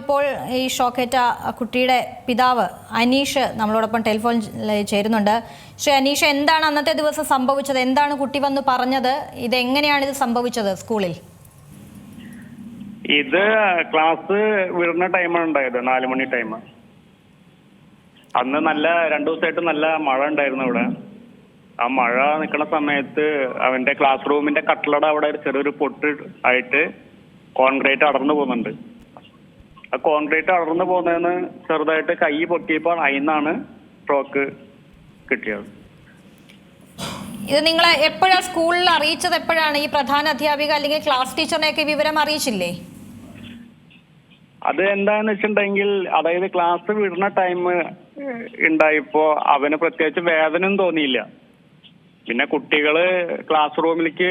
ഇപ്പോൾ ഈ ഷോക്കേറ്റ കുട്ടിയുടെ പിതാവ് അനീഷ് നമ്മളോടൊപ്പം ടെലിഫോൺ ചേരുന്നുണ്ട്. ശ്രീ അനീഷ് എന്താണ് അന്നത്തെ ദിവസം സംഭവിച്ചത്? എന്താണ് കുട്ടി വന്ന് പറഞ്ഞത്? ഇതെങ്ങനെയാണ് ഇത് സംഭവിച്ചത് സ്കൂളിൽ? ഇത് ക്ലാസ് വിടുന്ന ടൈമാണ് ഉണ്ടായത് നാല് മണി ടൈം. അന്ന് നല്ല രണ്ടു ദിവസമായിട്ട് നല്ല മഴ ഉണ്ടായിരുന്നു ഇവിടെ. ആ മഴ നിൽക്കുന്ന സമയത്ത് അവന്റെ ക്ലാസ് റൂമിന്റെ കട്ടിലട അവിടെ ഒരു ചെറിയൊരു പൊട്ട് ആയിട്ട് കോൺക്രീറ്റ് അടർന്നു പോകുന്നുണ്ട്. ആ കോൺക്രീറ്റ് അടർന്നു പോകുന്നതിന് ചെറുതായിട്ട് കൈ പൊട്ടിയപ്പോൾ അതിന്നാണ് സ്ട്രോക്ക് കിട്ടിയത്. ഇത് നിങ്ങൾ എപ്പോഴാണ് സ്കൂളിൽ അറിയിച്ചത് എപ്പോഴാണ് ഈ പ്രധാന അധ്യാപിക അല്ലെങ്കിൽ ക്ലാസ് ടീച്ചറിനെയൊക്കെ ഒക്കെ വിവരം അറിയിച്ചില്ലേ? അത് എന്താന്ന് വെച്ചിട്ടുണ്ടെങ്കിൽ അതായത് ക്ലാസ് വിടുന്ന ടൈം ഉണ്ടായപ്പോ അവന് പ്രത്യേകിച്ച് വേദന തോന്നിയില്ല. പിന്നെ കുട്ടികൾ ക്ലാസ് റൂമിലേക്ക്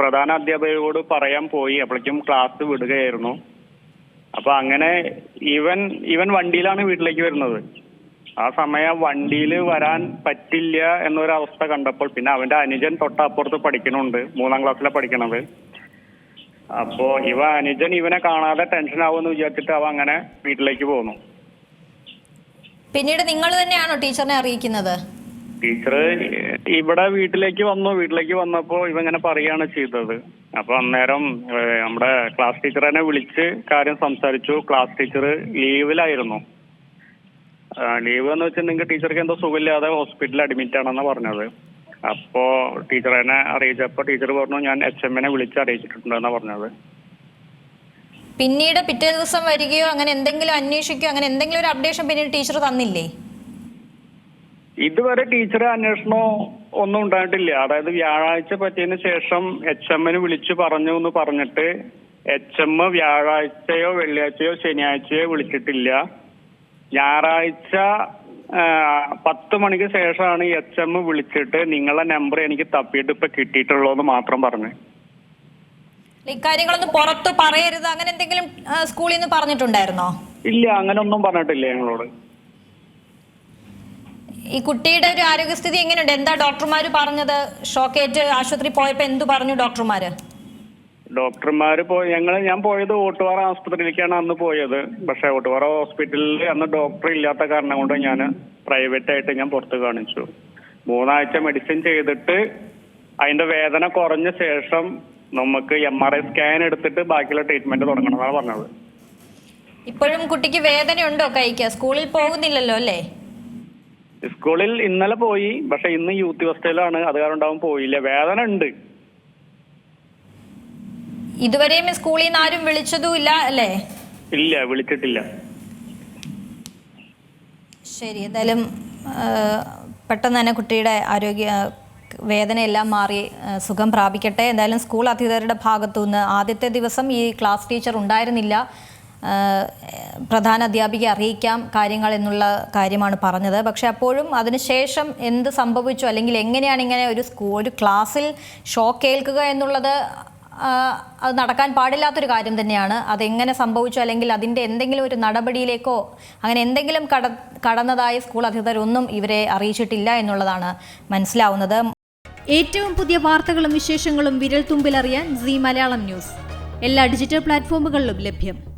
പ്രധാന അധ്യാപകരോട് പറയാൻ പോയി. അപ്പോഴേക്കും ക്ലാസ് വിടുകയായിരുന്നു. അപ്പൊ അങ്ങനെ ഇവൻ ഇവൻ വണ്ടിയിലാണ് വീട്ടിലേക്ക് വരുന്നത്. ആ സമയം വണ്ടിയിൽ വരാൻ പറ്റില്ല എന്നൊരവസ്ഥ കണ്ടപ്പോൾ പിന്നെ അവന്റെ അനുജൻ തൊട്ടപ്പുറത്ത് പഠിക്കണുണ്ട് മൂന്നാം ക്ലാസ്സിലെ പഠിക്കണത്. അപ്പോ ഇവ അനുജൻ ഇവനെ കാണാതെ ടെൻഷൻ ആവുമെന്ന് വിചാരിച്ചിട്ട് അവ അങ്ങനെ വീട്ടിലേക്ക് പോന്നു. പിന്നീട് നിങ്ങൾ തന്നെയാണോ ടീച്ചറിനെ അറിയിക്കുന്നത്? ടീച്ചർ ഇവിടെ വീട്ടിലേക്ക് വന്നു. വീട്ടിലേക്ക് വന്നപ്പോ ഇവങ്ങനെ പറയാണ് ചെയ്തത്. അപ്പൊ അന്നേരം നമ്മുടെ ക്ലാസ് ടീച്ചറിനെ വിളിച്ച് കാര്യം സംസാരിച്ചു. Class teacher ലീവിലായിരുന്നു. ലീവ് എന്ന് വെച്ചിട്ടുണ്ടെങ്കിൽ ടീച്ചർക്ക് എന്തോ സുഖമില്ലാതെ ഹോസ്പിറ്റലിൽ അഡ്മിറ്റ് ആണെന്ന് പറഞ്ഞത്. അപ്പോ ടീച്ചറിനെ അറിയിച്ചപ്പോ ടീച്ചർ പറഞ്ഞു ഞാൻ എച്ച് എമ്മിനെ വിളിച്ച് അറിയിച്ചിട്ടുണ്ടെന്നാ പറഞ്ഞത്. പിന്നീട് പിറ്റേ ദിവസം വരികയോ അങ്ങനെ എന്തെങ്കിലും അന്വേഷിക്കുകയോ അങ്ങനെ എന്തെങ്കിലും ഒരു അപ്ഡേഷൻ പിന്നീട് ടീച്ചർ തന്നില്ലേ? ഇതുവരെ ടീച്ചറെ അന്വേഷണമോ ഒന്നും ഉണ്ടായിട്ടില്ല. അതായത് വ്യാഴാഴ്ച പറ്റിയതിന് ശേഷം എച്ച് എമ്മിന് വിളിച്ചു പറഞ്ഞു എന്ന് പറഞ്ഞിട്ട് എച്ച് എം വ്യാഴാഴ്ചയോ വെള്ളിയാഴ്ചയോ ശനിയാഴ്ചയോ വിളിച്ചിട്ടില്ല. ഞായറാഴ്ച പത്ത് മണിക്ക് ശേഷമാണ് എച്ച് എം വിളിച്ചിട്ട് നിങ്ങളെ നമ്പർ എനിക്ക് തപ്പിയിട്ട് ഇപ്പൊ കിട്ടിയിട്ടുള്ളൂ എന്ന് മാത്രം പറഞ്ഞു. ഇക്കാര്യങ്ങളൊന്നും പുറത്ത് പറയരുത്. അങ്ങനെ എന്തെങ്കിലും സ്കൂളിൽ നിന്ന് പറഞ്ഞിട്ടുണ്ടായിരുന്നോ? ഇല്ല അങ്ങനെ ഒന്നും പറഞ്ഞിട്ടില്ല ഞങ്ങളോട്. ഈ കുട്ടിയുടെ ഒരു ആരോഗ്യസ്ഥിതി എങ്ങനെയുണ്ട്? എന്താ ഡോക്ടർമാർ പറഞ്ഞത്? ഷോക്കേറ്റ് ആശുപത്രി പോയപ്പോ എന്തു പറഞ്ഞു ഡോക്ടർമാര്? ഡോക്ടർമാര് പോയി ഞങ്ങൾ ഞാൻ പോയത് ഓട്ടുപാറ ആസ്പത്രിയിലേക്കാണ് അന്ന് പോയത്. പക്ഷെ ഓട്ടുപാറ ഹോസ്പിറ്റലിൽ അന്ന് ഡോക്ടർ ഇല്ലാത്ത കാരണം കൊണ്ട് ഞാൻ പ്രൈവറ്റ് ആയിട്ട് ഞാൻ പുറത്ത് കാണിച്ചു. മൂന്നാഴ്ച മെഡിസിൻ ചെയ്തിട്ട് അതിന്റെ വേദന കുറഞ്ഞ ശേഷം നമുക്ക് എം ആർ ഐ സ്കാൻ എടുത്തിട്ട് ബാക്കിയുള്ള ട്രീറ്റ്മെന്റ് തുടങ്ങണമെന്നാണ് പറഞ്ഞത്. ഇപ്പോഴും കുട്ടിക്ക് വേദനയുണ്ടോ കൈക്ക്? സ്കൂളിൽ പോകുന്നില്ലല്ലോ അല്ലേ? സ്കൂളിൽ ഇന്നലെ പോയി പക്ഷെ ഇന്ന് യൂത്ത് ഹോസ്റ്റലാണ് അത് കാരണം ഉണ്ടാവും പോയില്ല. വേദന ഉണ്ട്. ഇതുവരെയും സ്കൂളിൽ നിന്ന് ആരും വിളിച്ചതും ഇല്ല അല്ലേ? ഇല്ല വിളിച്ചിട്ടില്ല. ശരി എന്തായാലും പെട്ടെന്ന് തന്നെ കുട്ടിയുടെ ആരോഗ്യ വേദനയെല്ലാം മാറി സുഖം പ്രാപിക്കട്ടെ. എന്തായാലും സ്കൂൾ അധികൃതരുടെ ഭാഗത്തു നിന്ന് ആദ്യത്തെ ദിവസം ഈ ക്ലാസ് ടീച്ചർ ഉണ്ടായിരുന്നില്ല. പ്രധാന അധ്യാപിക അറിയിക്കാം കാര്യങ്ങൾ എന്നുള്ള കാര്യമാണ് പറഞ്ഞത്. പക്ഷെ അപ്പോഴും അതിനുശേഷം എന്ത് സംഭവിച്ചു അല്ലെങ്കിൽ എങ്ങനെയാണ് ഇങ്ങനെ ഒരു സ്കൂൾ ഒരു ക്ലാസ്സിൽ ഷോ കേൾക്കുക എന്നുള്ളത് അത് നടക്കാൻ പാടില്ലാത്തൊരു കാര്യം തന്നെയാണ്. അതെങ്ങനെ സംഭവിച്ചു അല്ലെങ്കിൽ അതിന്റെ എന്തെങ്കിലും ഒരു നടപടിയിലേക്കോ അങ്ങനെ എന്തെങ്കിലും കട കടന്നതായി സ്കൂൾ അധികൃതരൊന്നും ഇവരെ അറിയിച്ചിട്ടില്ല എന്നുള്ളതാണ് മനസ്സിലാവുന്നത്. ഏറ്റവും പുതിയ വാർത്തകളും വിശേഷങ്ങളും വിരൽ തുമ്പിലറിയാൻ സി മലയാളം ന്യൂസ്. എല്ലാ ഡിജിറ്റൽ പ്ലാറ്റ്ഫോമുകളിലും ലഭ്യം.